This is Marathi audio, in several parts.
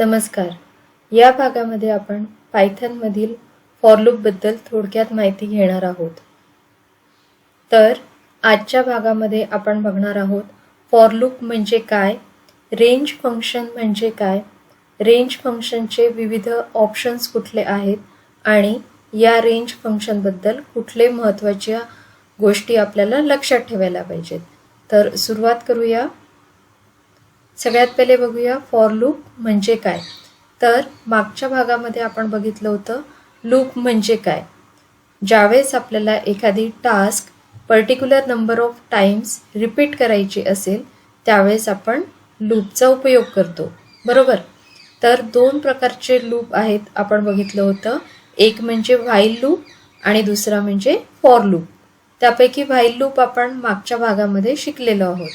नमस्कार. या भागामध्ये आपण पायथनमधील फॉरलूपबद्दल थोडक्यात माहिती घेणार आहोत. तर आजच्या भागामध्ये आपण बघणार आहोत फॉरलूप म्हणजे काय रेंज फंक्शन म्हणजे काय रेंज फंक्शनचे विविध ऑप्शन्स कुठले आहेत आणि या रेंज फंक्शनबद्दल कुठले महत्त्वाच्या गोष्टी आपल्याला लक्षात ठेवायला पाहिजेत. तर सुरुवात करूया. सगळ्यात पहिले बघूया फॉर लूप म्हणजे काय. तर मागच्या भागामध्ये आपण बघितलं होतं लूप म्हणजे काय. ज्यावेळेस आपल्याला एखादी task particular number of times repeat करायची असेल त्यावेळेस आपण लूपचा उपयोग करतो. बरोबर? तर दोन प्रकारचे लूप आहेत आपण बघितलं होतं. एक म्हणजे व्हाईल लूप आणि दुसरा म्हणजे फॉर लूप त्यापैकी व्हाईल लूप आपण मागच्या भागामध्ये शिकलेलो आहोत.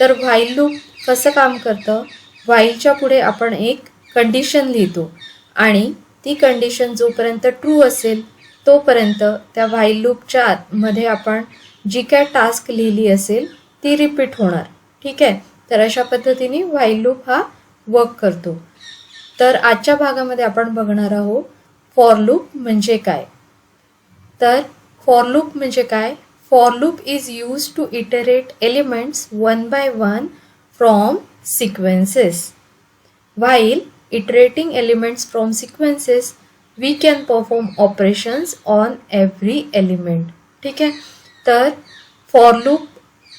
तर व्हाईल लूप कसं काम करतं? व्हाईलच्या पुढे आपण एक कंडिशन लिहितो. आणि ती कंडिशन जोपर्यंत ट्रू असेल तोपर्यंत त्या व्हाईल लूपच्या आतमध्ये आपण जी काय टास्क लिहिली असेल ती रिपीट होणार. ठीक आहे? तर अशा पद्धतीने व्हाईल लूप हा वर्क करतो. तर आजच्या भागामध्ये आपण बघणार आहोत फॉर लूप म्हणजे काय? तर फॉर लूप म्हणजे काय? For loop is use to iterate elements one by one from sequences. While iterating elements from sequences, we can perform operations on every element. ठीक आहे तर फॉर लूप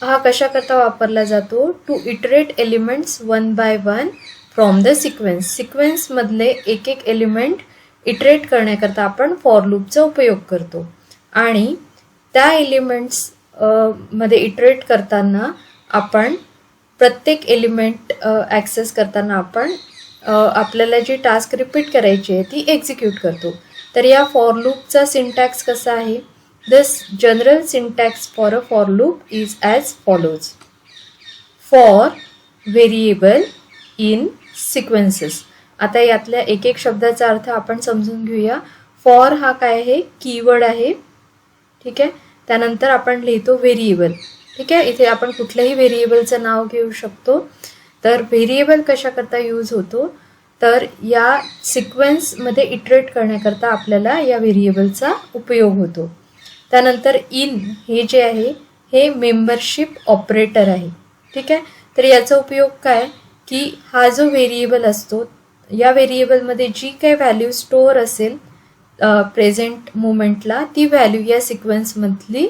हा कशाकरता वापरला जातो to iterate elements one by one from the sequence सिक्वेन्समधले एक एक एलिमेंट इटरेट करण्याकरता आपण फॉर लूपचा उपयोग करतो आणि त्या एलिमेंट्समध्ये इटरेट करताना आपण प्रत्येक एलिमेंट ॲक्सेस करताना आपण आपल्याला जी टास्क रिपीट करायची आहे ती एक्झिक्यूट करतो. तर या फॉर लूपचा सिंटॅक्स कसा आहे? This general syntax for a for loop is as follows for variable in sequences आता यातल्या एक एक शब्दाचा अर्थ आपण समजून घेऊया. फॉर हा काय आहे? कीवर्ड आहे. ठीक आहे? त्यानंतर आपण लिहितो व्हेरिएबल ठीक आहे? इथे आपण कुठल्याही व्हेरिएबलचं नाव घेऊ शकतो. तर व्हेरिएबल कशाकरता यूज होतो? तर या सिक्वेन्समध्ये इटरेट करण्याकरता आपल्याला या व्हेरिएबलचा उपयोग होतो. त्यानंतर इन हे जे आहे हे मेंबरशिप ऑपरेटर आहे. ठीक आहे? तर याचा उपयोग काय? की हा जो व्हेरिएबल असतो या व्हेरिएबलमध्ये जी काही व्हॅल्यू स्टोअर असेल प्रेझेंट मुमेंटला ती व्हॅल्यू या सिक्वेन्समधली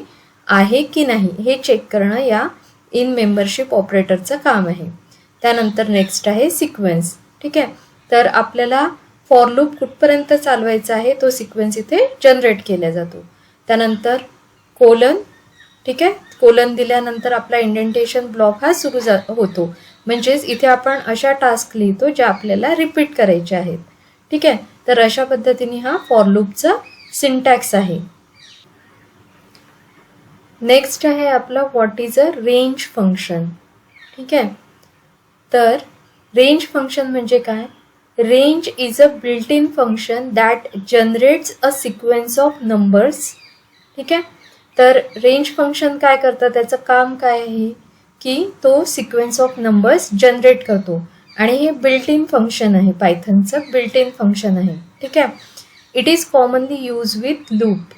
आहे की नाही हे चेक करणं या इन मेंबरशिप ऑपरेटरचं काम आहे. त्यानंतर नेक्स्ट आहे सिक्वेन्स ठीक आहे? तर आपल्याला फॉर लूप कुठपर्यंत चालवायचा आहे तो सिक्वेन्स इथे जनरेट केला जातो. त्यानंतर कोलन ठीक आहे? कोलन दिल्यानंतर आपला इंडेंटेशन ब्लॉक हा सुरू जा होतो. म्हणजेच इथे आपण अशा टास्क लिहितो ज्या आपल्याला रिपीट करायच्या आहेत. ठीक आहे? तर अशा पद्धतीने हा फॉर लूपचा सिंटॅक्स आहे. नेक्स्ट आहे आपलं what is a range function ठीक आहे? तर रेंज फंक्शन म्हणजे काय? Range is a built in function that generates a sequence of numbers ठीक आहे? तर रेंज फंक्शन काय करतं? त्याचं काम काय आहे? की तो सिक्वेन्स ऑफ नंबर्स जनरेट करतो. आणि हे बिल्ट इन फंक्शन आहे. पायथनचं बिल्ट इन फंक्शन आहे. ठीक आहे? It is commonly use with loop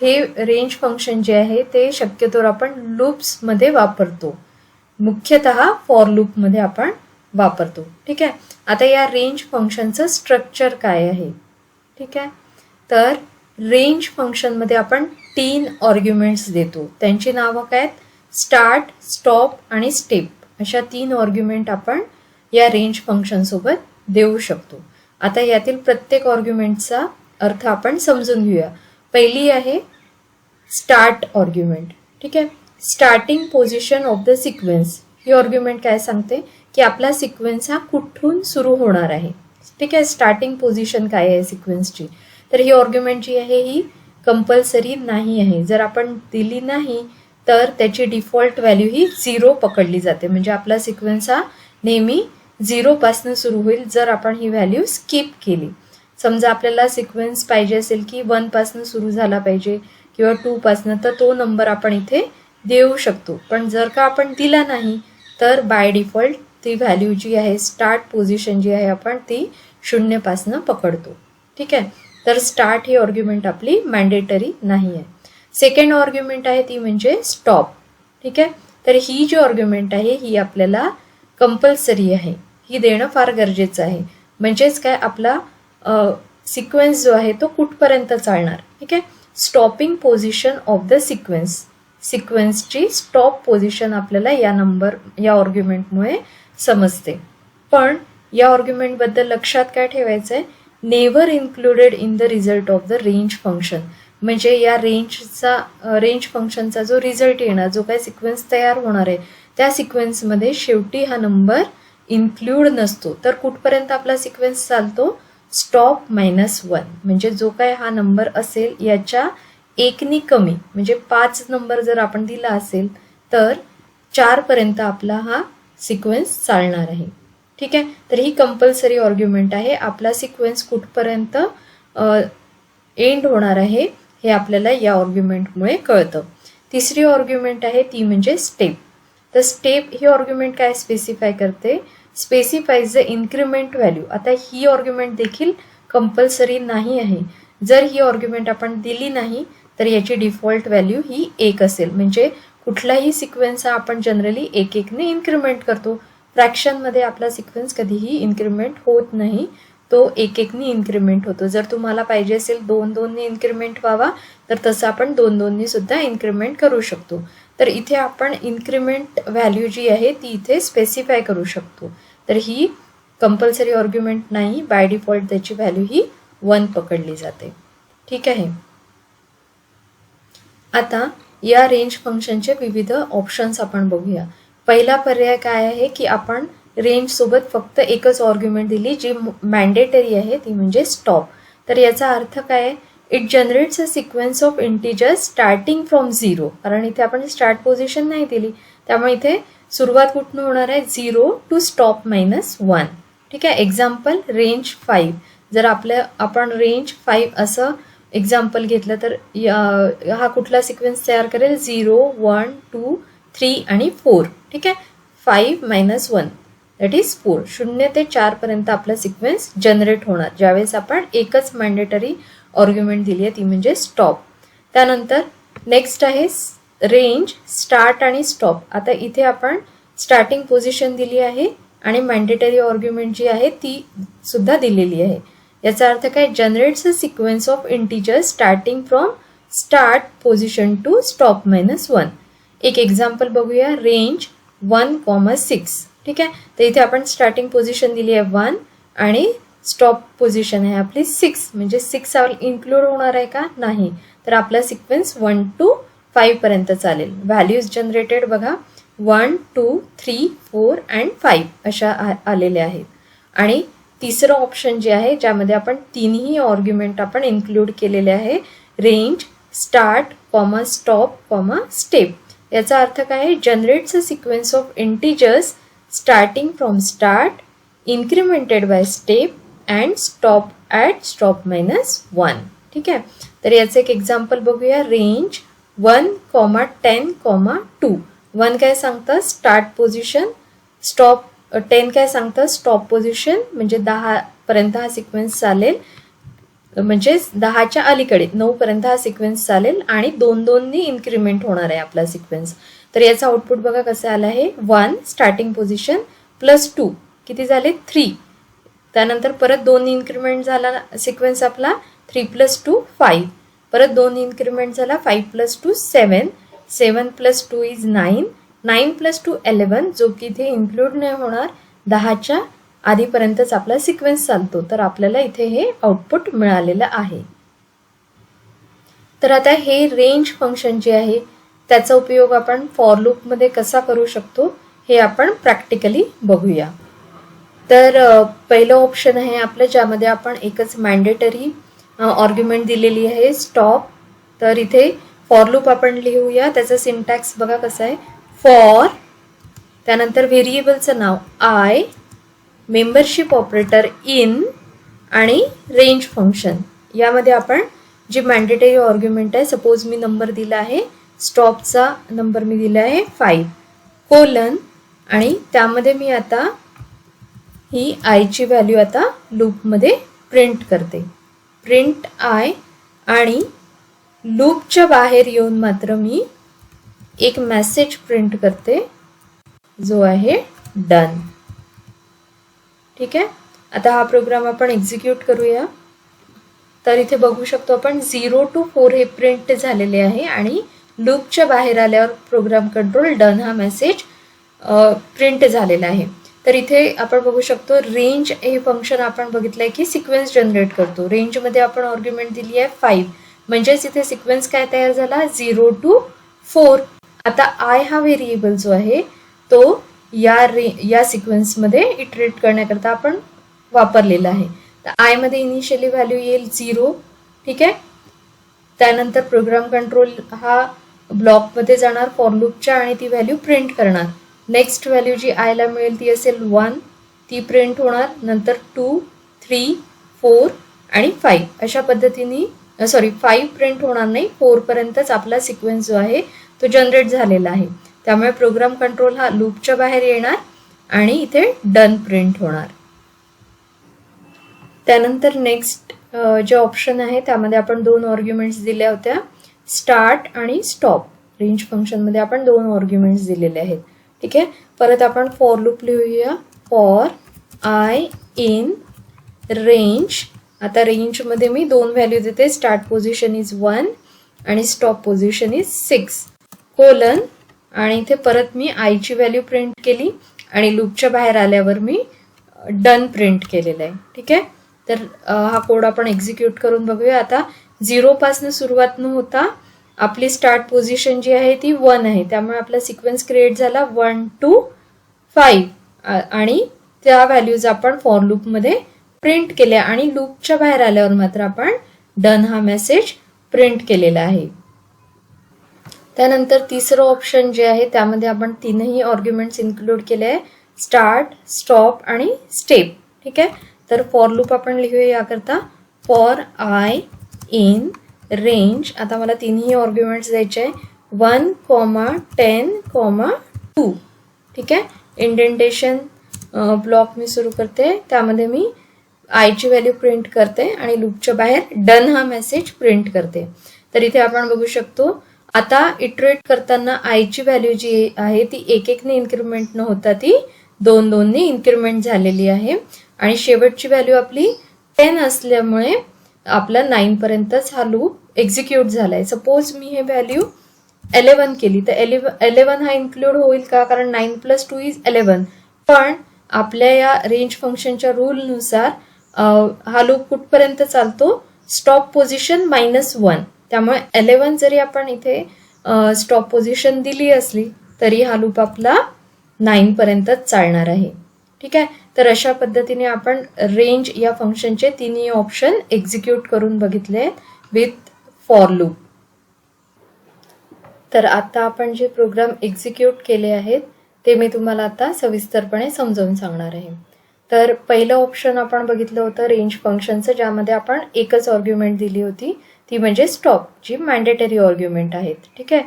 हे रेंज फंक्शन जे आहे ते शक्यतोवर आपण लूप्समध्ये वापरतो. मुख्यतः फॉर लूपमध्ये आपण वापरतो. ठीक आहे? आता या रेंज फंक्शनचं स्ट्रक्चर काय आहे? ठीक आहे? तर रेंज फंक्शनमध्ये आपण तीन ऑर्ग्युमेंट्स देतो. त्यांची नावं काय आहेत? स्टार्ट स्टॉप आणि स्टेप अशा तीन ऑर्ग्युमेंट आपण या रेंज फंक्शनसोबत देऊ शकतो. आता यातील प्रत्येक ऑर्ग्युमेंटचा अर्थ आपण समजून घेऊया. पहिली आहे स्टार्ट ऑर्ग्युमेंट ठीक आहे? Starting position of the sequence he argument काय सांगते? की आपला सिक्वेन्स हा कुठून सुरू होणार आहे. ठीक आहे? स्टार्टिंग पोझिशन काय आहे सिक्वेन्सची तर ही ऑर्ग्युमेंट जी आहे ही कंपल्सरी नाही आहे. जर आपण दिली नाही तर त्याची डिफॉल्ट व्हॅल्यू ही झिरो पकडली जाते. म्हणजे आपला सिक्वेन्स हा नेहमी झिरोपासनं सुरू होईल जर आपण ही व्हॅल्यू स्किप केली. समजा आपल्याला सिक्वेन्स पाहिजे असेल की वनपासनं सुरू झाला पाहिजे किंवा टूपासनं तर तो नंबर आपण इथे देऊ शकतो. पण जर का आपण दिला नाही तर बाय डिफॉल्ट ती व्हॅल्यू जी आहे स्टार्ट पोझिशन जी आहे आपण ती शून्यपासनं पकडतो. ठीक आहे? तर स्टार्ट ही ऑर्ग्युमेंट आपली मॅन्डेटरी नाही आहे. सेकंड ऑर्ग्युमेंट आहे ती म्हणजे स्टॉप ठीक आहे? तर ही जी ऑर्ग्युमेंट आहे ही आपल्याला कंपल्सरी आहे. ही देणं फार गरजेचं आहे. म्हणजेच काय? आपला सिक्वेन्स जो आहे तो कुठपर्यंत चालणार? ठीक आहे? Stopping position of the sequence सिक्वेन्सची stop position आपल्याला या नंबर या ऑर्ग्युमेंटमुळे समजते. पण या ऑर्ग्युमेंटबद्दल लक्षात काय ठेवायचं आहे never included in the result of the range function म्हणजे या रेंजचा रेंज फंक्शनचा जो रिझल्ट येणार जो काही सिक्वेन्स तयार होणार आहे त्या सिक्वेन्समध्ये शेवटी हा नंबर इन्क्लूड नसतो. तर कुठपर्यंत आपला सिक्वेन्स चालतो? स्टॉप मायनस वन म्हणजे जो काय हा नंबर असेल याच्या एकनी कमी म्हणजे पाच नंबर जर आपण दिला असेल तर चारपर्यंत आपला हा सिक्वेन्स चालणार आहे. ठीक आहे? तर ही कंपल्सरी ऑर्ग्युमेंट आहे. आपला सिक्वेन्स कुठपर्यंत एंड होणार आहे हे आपल्याला या ऑर्ग्युमेंटमुळे कळतं. तिसरी ऑर्ग्युमेंट आहे ती म्हणजे स्टेप तर स्टेप ही ऑर्ग्युमेंट काय स्पेसिफाय करते? स्पेसिफाईज द इन्क्रिमेंट व्हॅल्यू आता ही ऑर्ग्युमेंट देखील कंपल्सरी नाही आहे. जर ही ऑर्ग्युमेंट आपण दिली नाही तर याची डिफॉल्ट व्हॅल्यू ही एक असेल. म्हणजे कुठलाही सिक्वेन्स हा आपण जनरली एक एकने इन्क्रिमेंट करतो फ्रॅक्शनमध्ये आपला सिक्वेन्स कधीही इन्क्रिमेंट होत नाही. तो एक एकने इन्क्रिमेंट होतो. जर तुम्हाला पाहिजे असेल दोन दोननी इन्क्रिमेंट व्हावा तर तसं आपण दोन दोननी सुद्धा इन्क्रिमेंट करू शकतो. तर इथे आपण इन्क्रिमेंट व्हॅल्यू जी आहे ती इथे स्पेसिफाय करू शकतो. तर ही कंपल्सरी ऑर्ग्युमेंट नाही बाय डिफॉल्ट त्याची व्हॅल्यू ही वन पकडली जाते. ठीक आहे? आता या रेंज फंक्शनचे विविध ऑप्शन्स आपण बघूया. पहिला पर्याय काय आहे की आपण रेंजसोबत फक्त एकच ऑर्ग्युमेंट दिली जी मॅन्डेटरी आहे ती म्हणजे स्टॉप तर याचा अर्थ काय आहे? It generates a sequence of integers starting from zero कारण इथे आपण स्टार्ट पोझिशन नाही दिली त्यामुळे इथे सुरुवात कुठून होणार आहे? Zero to stop minus one ठीक आहे? एक्झाम्पल रेंज फाईव्ह जर आपल्या आपण रेंज फाईव्ह असं एक्झाम्पल घेतलं तर हा कुठला सिक्वेन्स तयार करेल? झिरो वन टू थ्री आणि फोर ठीक आहे? Five minus one that is four शून्य ते चारपर्यंत आपला सिक्वेन्स जनरेट होणार. ज्यावेळेस आपण एकच मॅन्डेटरी ऑर्ग्युमेंट दिली आहे ती म्हणजे स्टॉप त्यानंतर नेक्स्ट आहे रेंज स्टार्ट आणि स्टॉप आता इथे आपण स्टार्टिंग पोझिशन दिली आहे आणि मॅन्डेटरी ऑर्ग्युमेंट जी आहे ती सुद्धा दिलेली आहे. याचा अर्थ काय? Generates a sequence of integers starting from start position to stop minus one एक एक्झाम्पल बघूया रेंज वन कॉमर्स सिक्स ठीक आहे? तर इथे आपण स्टार्टिंग पोझिशन दिली आहे वन आणि स्टॉप पोझिशन आहे आपली सिक्स म्हणजे सिक्स इन्क्लूड होणार आहे का? नाही. तर आपला सिक्वेन्स वन टू फाईव्हपर्यंत चालेल. व्हॅल्यूज जनरेटेड बघा. One two three four and five अशा आलेल्या आहेत. आणि तिसरं ऑप्शन जे आहे ज्यामध्ये आपण तीनही ऑर्ग्युमेंट आपण इन्क्लूड केलेले आहे range start comma stop comma step याचा अर्थ काय आहे? Generates a sequence of integers starting from start incremented by step and stop at stop minus one ठीक आहे? तर याचं एक एक्झाम्पल बघूया. Range one comma ten comma two one काय सांगतं? स्टार्ट पोझिशन स्टॉप टेन काय सांगतं? स्टॉप पोझिशन म्हणजे दहापर्यंत हा सिक्वेन्स चालेल. म्हणजे दहाच्या अलीकडे नऊपर्यंत हा सिक्वेन्स चालेल आणि दोन दोननी इन्क्रिमेंट होणार आहे आपला सिक्वेन्स तर याचा आउटपुट बघा कसं आलं आहे. One starting position plus two किती झाले? थ्री त्यानंतर परत दोन इन्क्रिमेंट झाला सिक्वेन्स आपला थ्री प्लस टू फाईव्ह परत दोन इन्क्रिमेंट झाला five plus two seven seven plus two is nine nine plus two eleven जो की इथे इन्क्लूड नाही होणार दहाच्या आधीपर्यंतच आपला सिक्वेन्स चालतो. तर आपल्याला इथे हे आउटपुट मिळालेलं आहे. तर आता हे रेंज फंक्शन जे आहे त्याचा उपयोग आपण फॉर लूपमध्ये कसा करू शकतो हे आपण प्रॅक्टिकली बघूया. तर पहिलं ऑप्शन आहे आपलं ज्यामध्ये आपण एकच मॅन्डेटरी ऑर्ग्युमेंट दिलेली आहे स्टॉप तर इथे फॉर लूप आपण लिहूया. त्याचा सिंटॅक्स बघा कसा आहे. फॉर त्यानंतर व्हेरिएबलचं नाव आय मेंबरशिप ऑपरेटर इन आणि रेंज फंक्शन यामध्ये आपण जी मॅन्डेटरी ऑर्ग्युमेंट आहे सपोज मी नंबर दिला आहे स्टॉपचा नंबर मी दिला आहे फाईव्ह कोलन आणि त्यामध्ये मी आता ही आयची व्हॅल्यू आता लूपमध्ये प्रिंट करते. प्रिंट आय आणि लूपच्या बाहेर येऊन मात्र मी एक मेसेज प्रिंट करते. जो आहे डन ठीक आहे? आता हा प्रोग्राम आपण एक्झिक्यूट करूया. तर इथे बघू शकतो आपण झिरो टू फोर हे प्रिंट झालेले आहे आणि लूपच्या बाहेर आल्यावर प्रोग्राम कंट्रोल डन हा मेसेज प्रिंट झालेला आहे. तर इथे आपण बघू शकतो रेंज हे फंक्शन आपण बघितलंय की सिक्वेन्स जनरेट करतो. रेंजमध्ये आपण ऑर्ग्युमेंट दिली आहे फाईव्ह म्हणजेच इथे सिक्वेन्स काय तयार झाला? झिरो टू फोर आता आय हा व्हेरिएबल जो आहे तो या रे या सिक्वेन्समध्ये इटरेट करण्याकरता आपण वापरलेला आहे. तर आयमध्ये इनिशियली व्हॅल्यू येईल झिरो ठीक आहे? त्यानंतर प्रोग्राम कंट्रोल हा ब्लॉकमध्ये जाणार फॉर लूपच्या आणि ती व्हॅल्यू प्रिंट करणार. नेक्स्ट व्हॅल्यू जी आयला मिळेल ती असेल वन ती प्रिंट होणार नंतर two three four and five अशा पद्धतीने सॉरी फाईव्ह प्रिंट होणार नाही. फोरपर्यंतच आपला सिक्वेन्स जो आहे तो जनरेट झालेला आहे. त्यामुळे प्रोग्राम कंट्रोल हा लूपच्या बाहेर येणार आणि इथे डन प्रिंट होणार. त्यानंतर नेक्स्ट जे ऑप्शन आहे त्यामध्ये आपण दोन ऑर्ग्युमेंट्स दिल्या होत्या. स्टार्ट आणि स्टॉप रेंज फंक्शनमध्ये आपण दोन ऑर्ग्युमेंट्स दिलेले आहेत. ठीक आहे? परत आपण फॉर लूप लिहूया. फॉर आय इन रेंज आता रेंजमध्ये मी दोन व्हॅल्यू देते. स्टार्ट पोझिशन इज वन आणि stop position is six colon आणि इथे परत मी आयची व्हॅल्यू प्रिंट केली. आणि लूपच्या बाहेर आल्यावर मी डन प्रिंट केलेलं आहे. ठीक आहे? तर हा कोड आपण एक्झिक्यूट करून बघूया. आता झिरोपासनं सुरुवात न होता. आपली स्टार्ट पोझिशन जी आहे ती वन आहे. त्यामुळे आपला सिक्वेन्स क्रिएट झाला वन टू फाईव्ह आणि त्या व्हॅल्यूज आपण फॉर लूपमध्ये प्रिंट केल्या आणि लूपच्या बाहेर आल्यावर मात्र आपण डन हा मेसेज प्रिंट केलेला आहे. त्यानंतर तिसरं ऑप्शन जे आहे त्यामध्ये आपण तीनही ऑर्ग्युमेंट्स इन्क्लूड केले आहे. स्टार्ट स्टॉप आणि स्टेप ठीक आहे? तर फॉर लूप आपण लिहूया याकरता. फॉर आय इन रेंज आता मला तिन्ही ऑर्ग्युमेंट्स द्यायचे आहे one comma ten comma two ठीक आहे इंडेंटेशन ब्लॉक मी सुरू करते त्यामध्ये मी आयची व्हॅल्यू प्रिंट करते आणि लूपच्या बाहेर डन हा मेसेज प्रिंट करते तर इथे आपण बघू शकतो आता इटरेट करताना आयची व्हॅल्यू जी आहे ती एक एकने इन्क्रीमेंट न होता ती दोन दोनने इन्क्रीमेंट झालेली आहे. आणि शेवटची व्हॅल्यू आपली टेन असल्यामुळे आपला नाईनपर्यंतच हा लूप एक्झिक्यूट आहे सपोज मी हे व्हॅल्यू एलेवन केली तर एलेव एलेवन हा इन्क्लूड होईल का? कारण nine plus two is eleven पण आपल्या या रेंज फंक्शनच्या रूलनुसार हा लूप कुठपर्यंत चालतो? स्टॉप पोझिशन मायनस वन त्यामुळे एलेवन जरी आपण इथे स्टॉप पोझिशन दिली असली तरी हा लूप आपला नाईनपर्यंतच चालणार आहे. ठीक आहे? तर अशा पद्धतीने आपण रेंज या फंक्शनचे तिन्ही ऑप्शन एक्झिक्यूट करून बघितले विथ फॉर लूप तर आता आपण जे प्रोग्राम एक्झिक्यूट केले आहेत ते मी तुम्हाला आता सविस्तरपणे समजावून सांगणार आहे. तर पहिलं ऑप्शन आपण बघितलं होतं रेंज फंक्शनचं ज्यामध्ये आपण एकच ऑर्ग्युमेंट दिली होती. ती म्हणजे स्टॉप जी मॅन्डेटरी ऑर्ग्युमेंट आहेत. ठीक आहे?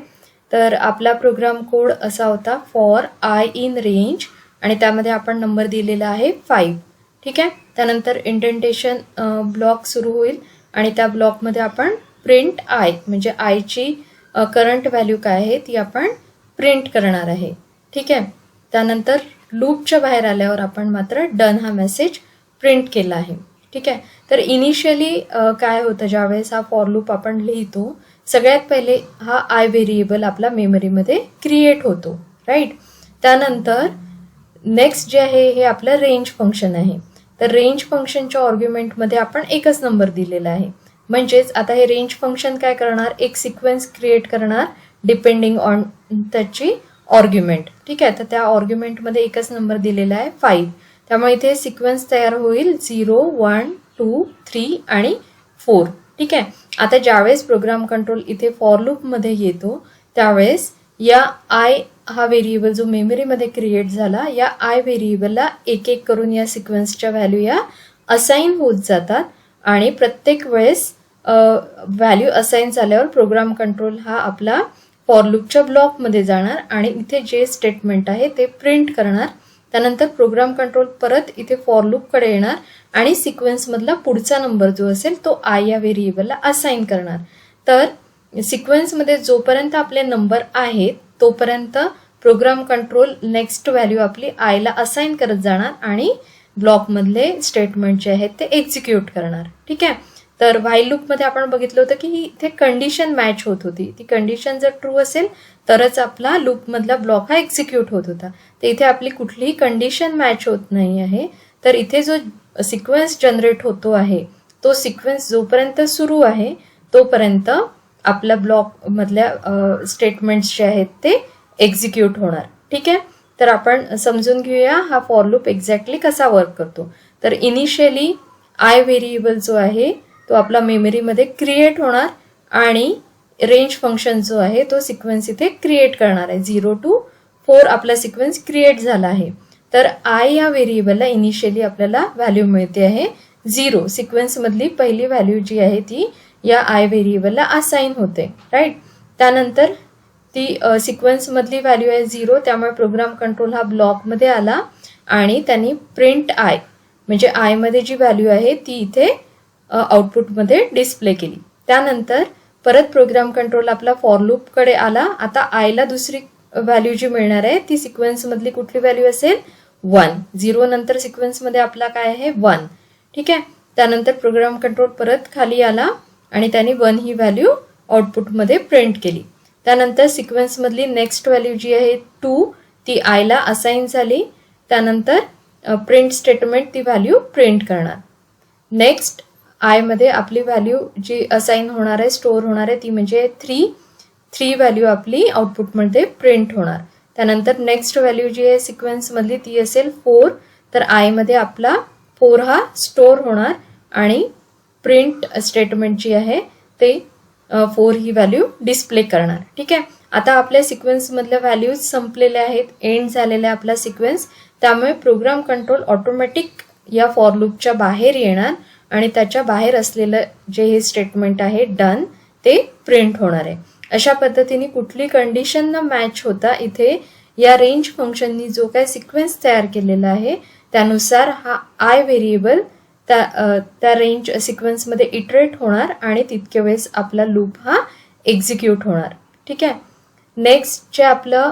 तर आपला प्रोग्राम कोड असा होता फॉर आय इन रेंज आणि त्यामध्ये आपण नंबर दिलेला आहे फाईव्ह ठीक आहे? त्यानंतर इंडेंटेशन ब्लॉक सुरू होईल आणि त्या ब्लॉकमध्ये आपण प्रिंट आय म्हणजे आयची करंट व्हॅल्यू काय आहे ती आपण प्रिंट करणार आहे. ठीक आहे? त्यानंतर लूपच्या बाहेर आल्यावर आपण मात्र डन हा मेसेज प्रिंट केला आहे. ठीक आहे? तर इनिशियली काय होतं? ज्यावेळेस हा फॉर लूप आपण लिहितो सगळ्यात पहिले हा आय व्हेरिएबल आपला मेमरीमध्ये क्रिएट होतो. राईट त्यानंतर नेक्स्ट जे आहे हे आपलं रेंज फंक्शन आहे. तर रेंज फंक्शनच्या ऑर्ग्युमेंटमध्ये आपण एकच नंबर दिलेला आहे. म्हणजेच आता हे रेंज फंक्शन काय करणार? एक सिक्वेन्स क्रिएट करणार डिपेंडिंग ऑन त्याची ऑर्ग्युमेंट ठीक आहे? तर त्या ऑर्ग्युमेंटमध्ये एकच नंबर दिलेला आहे फाईव्ह त्यामुळे इथे सिक्वेन्स तयार होईल zero one two three and four ठीक आहे? आता ज्यावेळेस प्रोग्राम कंट्रोल इथे फॉर लूपमध्ये येतो त्यावेळेस या आय हा व्हेरिएबल जो मेमरीमध्ये क्रिएट झाला या आय व्हेरिएबलला एक एक करून या सिक्वेन्सच्या व्हॅल्यू या असाईन होत जातात. आणि प्रत्येक वेळेस व्हॅल्यू असाईन झाल्यावर प्रोग्राम कंट्रोल हा आपला फॉर लूपच्या ब्लॉकमध्ये जाणार आणि इथे जे स्टेटमेंट आहे ते प्रिंट करणार. त्यानंतर प्रोग्राम कंट्रोल परत इथे फॉर लूपकडे येणार आणि सिक्वेन्समधला पुढचा नंबर जो असेल तो आय या व्हेरिएबलला असाइन करणार. तर सिक्वेन्समध्ये जोपर्यंत आपले नंबर आहेत तोपर्यंत प्रोग्राम कंट्रोल नेक्स्ट व्हॅल्यू आपली आयला असाइन करत जाणार आणि ब्लॉकमधले स्टेटमेंट जे आहेत ते एक्झिक्यूट करणार. ठीक आहे? तर व्हाईल लूपमध्ये आपण बघितलं होतं की इथे कंडिशन मॅच होत होती. ती कंडिशन जर ट्रू असेल तरच आपला लूपमधला ब्लॉक हा एक्झिक्यूट होत होता. तर इथे आपली कुठलीही कंडिशन मॅच होत नाही आहे. तर इथे जो सिक्वेन्स जनरेट होतो आहे तो सिक्वेन्स जोपर्यंत सुरू आहे तोपर्यंत आपल्या ब्लॉकमधल्या स्टेटमेंट्स जे आहेत ते एक्झिक्यूट होणार. ठीक आहे? तर आपण समजून घेऊया हा फॉर लूप एक्झॅक्टली कसा वर्क करतो. तर इनिशियली आय व्हेरिएबल जो आहे तो आपला मेमरीमध्ये क्रिएट होणार आणि रेंज फंक्शन जो आहे तो सिक्वेन्स इथे क्रिएट करणार आहे. झिरो टू फोर आपला सिक्वेन्स क्रिएट झाला आहे. तर आय या व्हेरिएबलला इनिशियली आपल्याला व्हॅल्यू मिळते आहे. झिरो सिक्वेन्समधली पहिली व्हॅल्यू जी आहे ती या आय व्हेरिएबलला असाईन होते राईट त्यानंतर ती सिक्वेन्समधली व्हॅल्यू आहे झिरो त्यामुळे प्रोग्राम कंट्रोल हा ब्लॉकमध्ये आला आणि त्यांनी प्रिंट आय म्हणजे आयमध्ये जी व्हॅल्यू आहे ती इथे आउटपुटमध्ये डिस्प्ले केली. त्यानंतर परत प्रोग्राम कंट्रोल आपला फॉरलूपकडे आला. आता आयला दुसरी व्हॅल्यू जी मिळणार आहे ती सिक्वेन्समधली कुठली व्हॅल्यू असेल? वन झिरो नंतर सिक्वेन्समध्ये आपला काय आहे? वन ठीक आहे? त्यानंतर प्रोग्राम कंट्रोल परत खाली आला. आणि त्याने वन ही व्हॅल्यू आउटपुटमध्ये प्रिंट केली. त्यानंतर सिक्वेन्समधली नेक्स्ट व्हॅल्यू जी आहे टू ती आयला असाइन झाली. त्यानंतर प्रिंट स्टेटमेंट ती व्हॅल्यू प्रिंट करणार. नेक्स्ट आयमध्ये आपली व्हॅल्यू जी असाइन होणार आहे स्टोअर होणार आहे ती म्हणजे थ्री थ्री व्हॅल्यू आपली आउटपुटमध्ये प्रिंट होणार. त्यानंतर नेक्स्ट व्हॅल्यू जी आहे सिक्वेन्समधली ती असेल फोर तर आयमध्ये आपला फोर हा स्टोअर होणार आणि प्रिंट स्टेटमेंट जी आहे ते फोर ही व्हॅल्यू डिस्प्ले करणार. ठीक आहे? आता आपल्या सिक्वेन्समधल्या व्हॅल्यूज संपलेल्या आहेत एंड झालेल्या आपला सिक्वेन्स त्यामुळे प्रोग्राम कंट्रोल ऑटोमॅटिक या फॉर लूपच्या बाहेर येणार आणि त्याच्या बाहेर असलेलं जे हे स्टेटमेंट आहे डन ते प्रिंट होणार आहे. अशा पद्धतीने कुठली कंडिशन न मॅच होता इथे या रेंज फंक्शननी जो काय सिक्वेन्स तयार केलेला आहे त्यानुसार हा आय व्हेरिएबल त्या त्या रेंज सिक्वेन्समध्ये इटरेट होणार आणि तितके वेळेस आपला लूप हा एक्झिक्यूट होणार. ठीक आहे? नेक्स्ट जे आपलं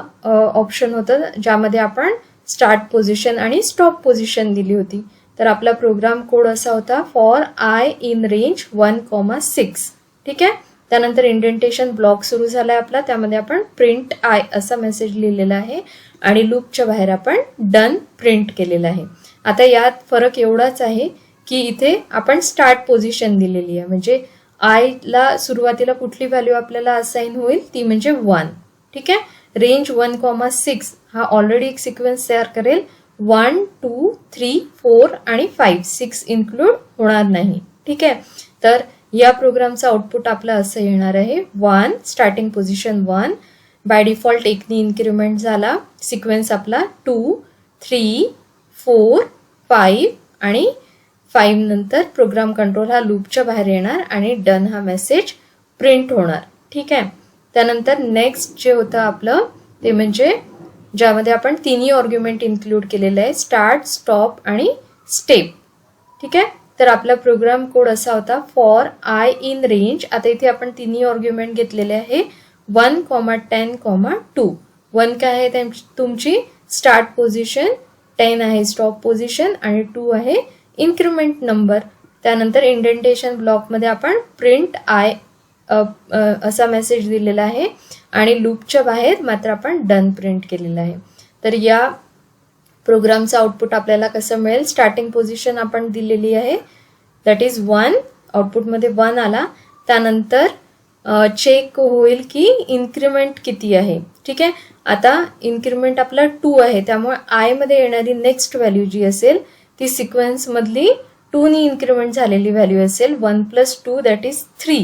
ऑप्शन होतं ज्यामध्ये आपण स्टार्ट पोझिशन आणि स्टॉप पोझिशन दिली होती. तर आपला प्रोग्राम कोड असा होता for I in range one comma six ठीक आहे? त्यानंतर इंडेंटेशन ब्लॉक सुरू झाला आहे आपला त्यामध्ये आपण प्रिंट आय असा मेसेज लिहिलेला आहे आणि लूपच्या बाहेर आपण डन प्रिंट केलेला आहे. आता यात फरक एवढाच आहे की इथे आपण स्टार्ट पोझिशन दिलेली आहे. म्हणजे आयला सुरुवातीला कुठली व्हॅल्यू आपल्याला असाइन होईल? ती म्हणजे वन ठीक आहे? रेंज वन कॉमा सिक्स हा ऑलरेडी एक सिक्वेन्स तयार करेल. One two three four and five six include होणार नाही. ठीक आहे? तर या प्रोग्रामचं आउटपुट आपलं असं येणार आहे. One starting position one by default एकनी इन्क्रिमेंट झाला. सिक्वेन्स आपला two three four five and five नंतर प्रोग्राम कंट्रोल हा लूपच्या बाहेर येणार आणि डन हा मेसेज प्रिंट होणार. ठीक आहे? त्यानंतर नेक्स्ट जे होतं आपलं ते म्हणजे ज्यामध्ये आपण तिन्ही ऑर्ग्युमेंट इन्क्लूड केलेलं आहे स्टार्ट स्टॉप आणि स्टेप ठीक आहे? तर आपला प्रोग्राम कोड असा होता फॉर आय इन रेंज आता इथे आपण तिन्ही ऑर्ग्युमेंट घेतलेले आहे one comma ten comma two one काय आहे तुमची स्टार्ट पोझिशन टेन आहे स्टॉप पोझिशन आणि टू आहे इन्क्रिमेंट नंबर त्यानंतर इंडेंटेशन ब्लॉकमध्ये आपण प्रिंट आय असा मेसेज दिलेला आहे. आणि लूपच्या बाहेर मात्र आपण डन प्रिंट केलेला आहे. तर या प्रोग्रामचं आउटपुट आपल्याला कसं मिळेल? स्टार्टिंग पोझिशन आपण दिलेली आहे. दॅट इज वन आउटपुटमध्ये वन आला. त्यानंतर चेक होईल की इन्क्रिमेंट किती आहे. ठीक आहे? आता इन्क्रिमेंट आपला टू आहे. त्यामुळे आयमध्ये येणारी नेक्स्ट व्हॅल्यू जी असेल ती सिक्वेन्समधली टूनी इन्क्रिमेंट झालेली व्हॅल्यू असेल one plus two that is three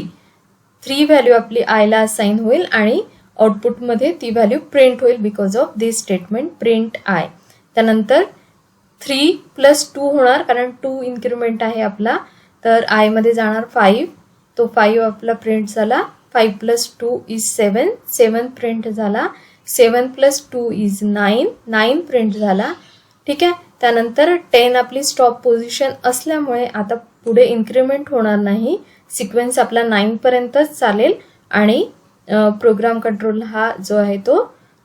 three value आपली आयला असाइन होईल आणि आउटपुटमध्ये ती व्हॅल्यू प्रिंट होईल because of this statement print I त्यानंतर थ्री प्लस टू होणार कारण टू इन्क्रिमेंट आहे आपला. तर आयमध्ये जाणार फाईव्ह तो फाईव्ह आपला प्रिंट झाला. Five plus two is seven seven print झाला. Seven plus two is nine nine print झाला. ठीक आहे? त्यानंतर टेन आपली स्टॉप पोझिशन असल्यामुळे आता पुढे इन्क्रीमेंट होणार नाही. सिक्वेन्स आपला नाईनपर्यंतच चालेल. आणि प्रोग्राम कंट्रोल हा जो आहे तो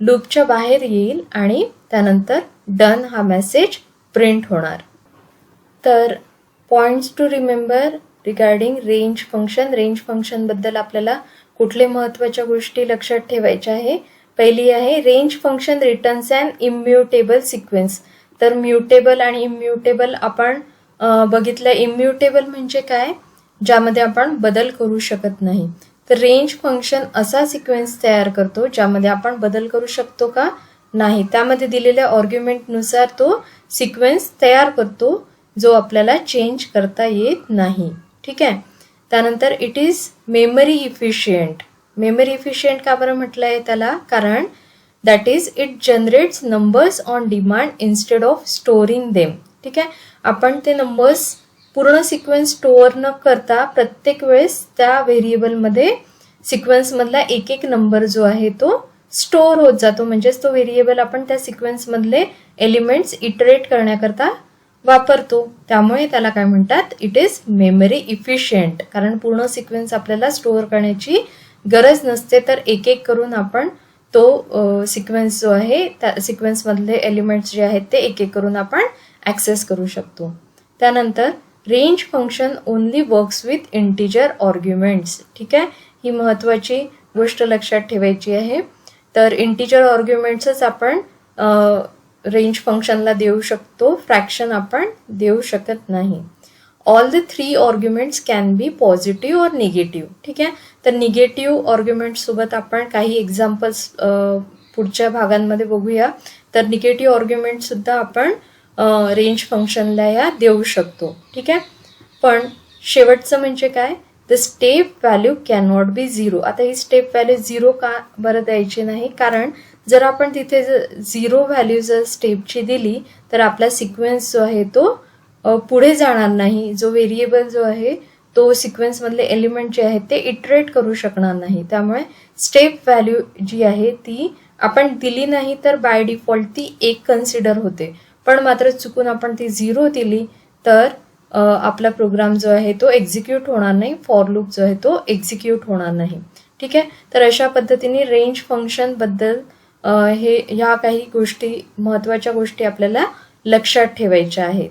लूपच्या बाहेर येईल आणि त्यानंतर डन हा मेसेज प्रिंट होणार. तर points to remember regarding range function range फंक्शनबद्दल आपल्याला कुठले महत्त्वाच्या गोष्टी लक्षात ठेवायच्या आहे? पहिली आहे range function returns and immutable sequence तर म्युटेबल आणि इम्युटेबल आपण बघितलं इम्युटेबल म्हणजे काय? ज्यामध्ये आपण बदल करू शकत नाही. तर रेंज फंक्शन असा सिक्वेन्स तयार करतो ज्यामध्ये आपण बदल करू शकतो का? नाही. त्यामध्ये दिलेल्या ऑर्ग्युमेंटनुसार तो सिक्वेन्स तयार करतो जो आपल्याला चेंज करता येत नाही. ठीक आहे? त्यानंतर it is memory efficient. Memory efficient का बरं म्हटलं आहे त्याला? कारण that is it generates numbers on demand instead of storing them ठीक आहे? आपण ते नंबर्स पूर्ण सिक्वेन्स स्टोअर न करता प्रत्येक वेळेस त्या व्हेरिएबलमध्ये सिक्वेन्समधला एक एक नंबर जो आहे तो स्टोअर होत जातो. म्हणजेच तो व्हेरिएबल आपण त्या सिक्वेन्समधले एलिमेंट्स इटरेट करण्याकरता वापरतो. त्यामुळे त्याला काय म्हणतात? इट इज मेमरी इफिशियंट कारण पूर्ण सिक्वेन्स आपल्याला स्टोअर करण्याची गरज नसते तर एक एक करून आपण तो सिक्वेन्स जो आहे त्या सिक्वेन्समधले एलिमेंट्स जे आहेत ते एक एक करून आपण ॲक्सेस करू शकतो. त्यानंतर range function only works with integer arguments ठीक आहे? ही महत्त्वाची गोष्ट लक्षात ठेवायची आहे. तर इंटिजर ऑर्ग्युमेंट्सच आपण रेंज फंक्शनला देऊ शकतो. फ्रॅक्शन आपण देऊ शकत नाही. All the three arguments can be positive or negative ठीक आहे? तर निगेटिव्ह ऑर्ग्युमेंटसोबत आपण काही एक्झाम्पल्स पुढच्या भागांमध्ये बघूया. तर निगेटिव्ह ऑर्ग्युमेंटसुद्धा आपण रेंज फंक्शनला या देऊ शकतो ठीक आहे? पण शेवटचं म्हणजे काय? The step value can not be zero आता ही स्टेप व्हॅल्यू झिरो का बरं द्यायची नाही? कारण जर आपण तिथे झिरो व्हॅल्यू जर स्टेपची दिली तर आपला सिक्वेन्स जो आहे तो पुढे जाणार नाही. जो व्हेरिएबल जो आहे तो सिक्वेन्समधले एलिमेंट जे आहेत ते इटरेट करू शकणार नाही. त्यामुळे स्टेप व्हॅल्यू जी आहे ती आपण दिली नाही तर बाय डिफॉल्ट ती एक कन्सिडर होते. पण मात्र चुकून आपण ती झिरो दिली तर आपला प्रोग्राम जो आहे तो एक्झिक्यूट होणार नाही. फॉर लूप जो आहे तो एक्झिक्यूट होणार नाही. ठीक आहे? तर अशा पद्धतीने रेंज फंक्शनबद्दल हे ह्या काही गोष्टी महत्त्वाच्या गोष्टी आपल्याला लक्षात ठेवायच्या आहेत.